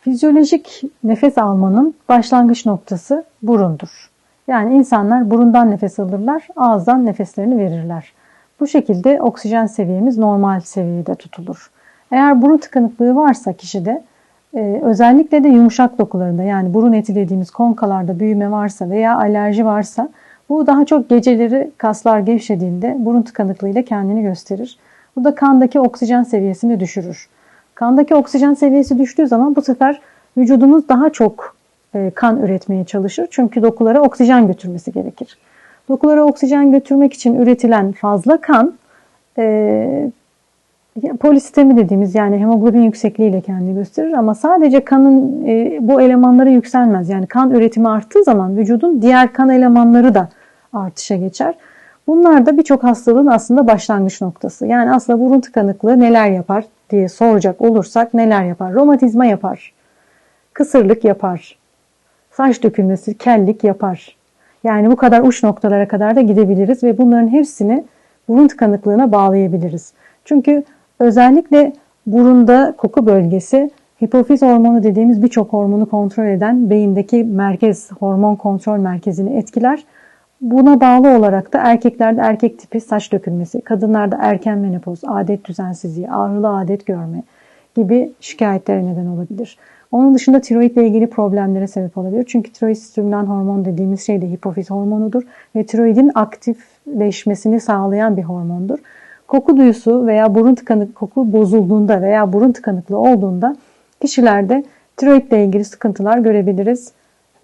Fizyolojik nefes almanın başlangıç noktası burundur. Yani insanlar burundan nefes alırlar, ağızdan nefeslerini verirler. Bu şekilde oksijen seviyemiz normal seviyede tutulur. Eğer burun tıkanıklığı varsa kişide e, özellikle de yumuşak dokularında yani burun eti dediğimiz konkalarda büyüme varsa veya alerji varsa bu daha çok geceleri kaslar gevşediğinde burun tıkanıklığıyla kendini gösterir. Bu da kandaki oksijen seviyesini düşürür. Kandaki oksijen seviyesi düştüğü zaman bu sefer vücudumuz daha çok e, kan üretmeye çalışır. Çünkü dokulara oksijen götürmesi gerekir. Dokulara oksijen götürmek için üretilen fazla kan e, polisitemi dediğimiz yani hemoglobin yüksekliğiyle kendini gösterir ama sadece kanın e, bu elemanları yükselmez. Yani kan üretimi arttığı zaman vücudun diğer kan elemanları da artışa geçer. Bunlar da birçok hastalığın aslında başlangıç noktası. Yani aslında burun tıkanıklığı neler yapar diye soracak olursak neler yapar? Romatizma yapar, kısırlık yapar, saç dökülmesi, kellik yapar. Yani bu kadar uç noktalara kadar da gidebiliriz ve bunların hepsini burun tıkanıklığına bağlayabiliriz. Çünkü özellikle burunda koku bölgesi hipofiz hormonu dediğimiz birçok hormonu kontrol eden beyindeki merkez, hormon kontrol merkezini etkiler. Buna bağlı olarak da erkeklerde erkek tipi saç dökülmesi, kadınlarda erken menopoz, adet düzensizliği, ağrılı adet görme gibi şikayetlere neden olabilir. Onun dışında tiroidle ilgili problemlere sebep olabilir. Çünkü tiroid stimülan hormon dediğimiz şey de hipofiz hormonudur ve tiroidin aktifleşmesini sağlayan bir hormondur. Koku duyusu veya burun tıkanık koku bozulduğunda veya burun tıkanıklığı olduğunda kişilerde tiroidle ilgili sıkıntılar görebiliriz.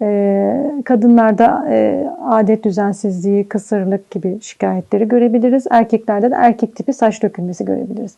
Ee, kadınlarda e, adet düzensizliği, kısırlık gibi şikayetleri görebiliriz. Erkeklerde de erkek tipi saç dökülmesi görebiliriz.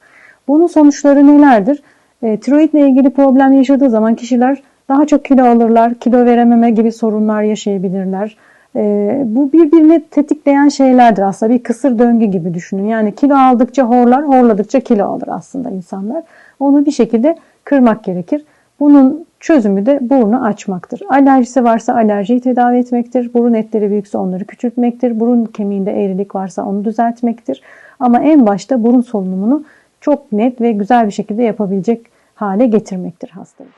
Bunun sonuçları nelerdir? E, tiroidle ilgili problem yaşadığı zaman kişiler daha çok kilo alırlar, kilo verememe gibi sorunlar yaşayabilirler. E, bu birbirini tetikleyen şeylerdir aslında bir kısır döngü gibi düşünün. Yani kilo aldıkça horlar, horladıkça kilo alır aslında insanlar. Onu bir şekilde kırmak gerekir. Bunun çözümü de burnu açmaktır. Alerjisi varsa alerjiyi tedavi etmektir. Burun etleri büyükse onları küçültmektir. Burun kemiğinde eğrilik varsa onu düzeltmektir. Ama en başta burun solunumunu çok net ve güzel bir şekilde yapabilecek hale getirmektir hastalık.